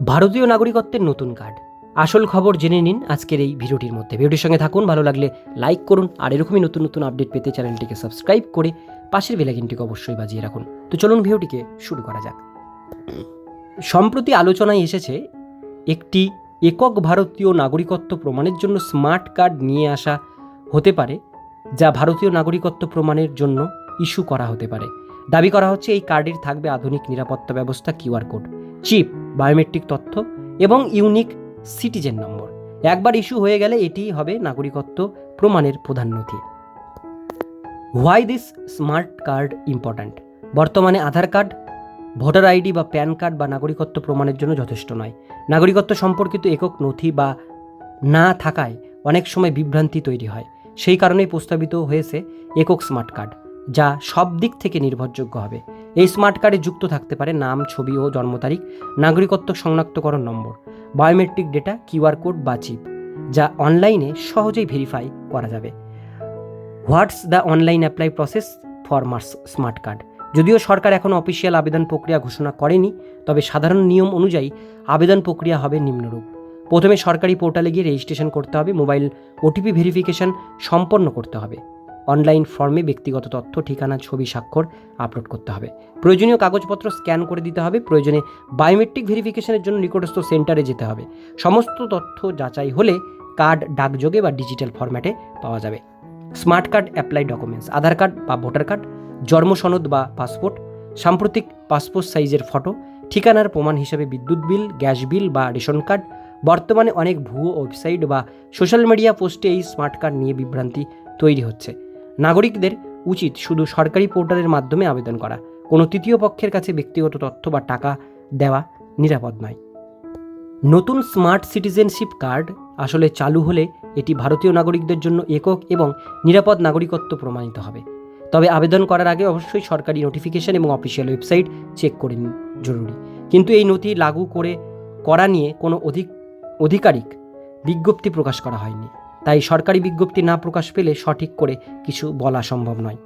ভারতীয় নাগরিকত্বের নতুন কার্ড। আসল খবর জেনে নিন আজকের এই ভিডিওটির মধ্যে। ভিডিওটির সঙ্গে থাকুন, ভালো লাগলে লাইক করুন আর এরকমই নতুন নতুন আপডেট পেতে চ্যানেলটিকে সাবস্ক্রাইব করে পাশের বেলাকিনটিকে অবশ্যই বাজিয়ে রাখুন। তো চলুন ভিডিওটিকে শুরু করা যাক। সম্প্রতি আলোচনায় এসেছে, একটি একক ভারতীয় নাগরিকত্ব প্রমাণের জন্য স্মার্ট কার্ড নিয়ে আসা হতে পারে, যা ভারতীয় নাগরিকত্ব প্রমাণের জন্য ইস্যু করা হতে পারে। দাবি করা হচ্ছে এই কার্ডের থাকবে আধুনিক নিরাপত্তা ব্যবস্থা কিউআর কোড, চিপ। বায়োমেট্রিক তথ্য এবং ইউনিক সিটিজেন নম্বর। একবার ইস্যু হয়ে গেলে এটি হবে নাগরিকত্ব প্রমাণের প্রধান নথি। Why this smart card important? বর্তমানে আধার কার্ড, ভোটার আইডি বা প্যান কার্ড বা নাগরিকত্ব প্রমাণের জন্য যথেষ্ট নয়। নাগরিকত্ব সম্পর্কিত একক নথি বা না থাকায় অনেক সময় বিভ্রান্তি তৈরি হয়। সেই কারণেই প্রস্তাবিত হয়েছে একক স্মার্ট কার্ড। যা সব দিক থেকে নির্ভরযোগ্য হবে। এই স্মার্ট কার্ডে যুক্ত থাকতে পারে নাম, ছবি ও জন্ম তারিখ, নাগরিকত্ব শনাক্তকরণ নম্বর বায়োমেট্রিক ডেটা কিউআর কোড বা চিপ যা অনলাইনে সহজেই ভেরিফাই করা যাবে। What's the online apply process for mars smart card যদিও সরকার এখনও অফিসিয়াল আবেদন প্রক্রিয়া ঘোষণা করেনি, তবে সাধারণ নিয়ম অনুযায়ী আবেদন প্রক্রিয়া হবে নিম্নরূপ। প্রথমে সরকারি পোর্টালে গিয়ে রেজিস্ট্রেশন করতে হবে মোবাইল ওটিপি ভেরিফিকেশন সম্পন্ন করতে হবে। অনলাইন ফর্মে ব্যক্তিগত তথ্য, ঠিকানা, ছবি, স্বাক্ষর আপলোড করতে হবে। প্রয়োজনীয় কাগজপত্র স্ক্যান করে দিতে হবে। প্রয়োজনে বায়োমেট্রিক ভেরিফিকেশনের জন্য নিকটস্থ সেন্টারে যেতে হবে। সমস্ত তথ্য যাচাই হলে কার্ড ডাকযোগে বা ডিজিটাল ফরম্যাটে পাওয়া যাবে। Smart card apply documents, Aadhaar card বা ভোটার কার্ড, জন্ম সনদ বা পাসপোর্ট, সাম্প্রতিক পাসপোর্ট সাইজের ফটো, ঠিকানার প্রমাণ হিসেবে বিদ্যুৎ বিল, গ্যাস বিল বা রেশন কার্ড, বর্তমানে অনেক ভুয়ো ওয়েবসাইট বা সোশ্যাল মিডিয়া পোস্টে এই স্মার্ট কার্ড নিয়ে বিভ্রান্তি তৈরি হচ্ছে। নাগরিকদের উচিত শুধু সরকারি পোর্টালের মাধ্যমে আবেদন করা। কোনো তৃতীয় পক্ষের কাছে ব্যক্তিগত তথ্য বা টাকা দেওয়া নিরাপদ নয়। নতুন স্মার্ট সিটিজেনশিপ কার্ড আসলে চালু হলে এটি ভারতীয় নাগরিকদের জন্য একক এবং নিরাপদ নাগরিকত্ব প্রমাণিত হবে। তবে আবেদন করার আগে অবশ্যই সরকারি নোটিফিকেশন এবং অফিসিয়াল ওয়েবসাইট চেক করে নিন জরুরি। কিন্তু এই নথি লাগু করে করা নিয়ে কোনো অধিক আধিকারিক বিজ্ঞপ্তি প্রকাশ করা হয়নি। তাই সরকারি বিজ্ঞপ্তি না প্রকাশ পেলে সঠিক করে কিছু বলা সম্ভব নয়।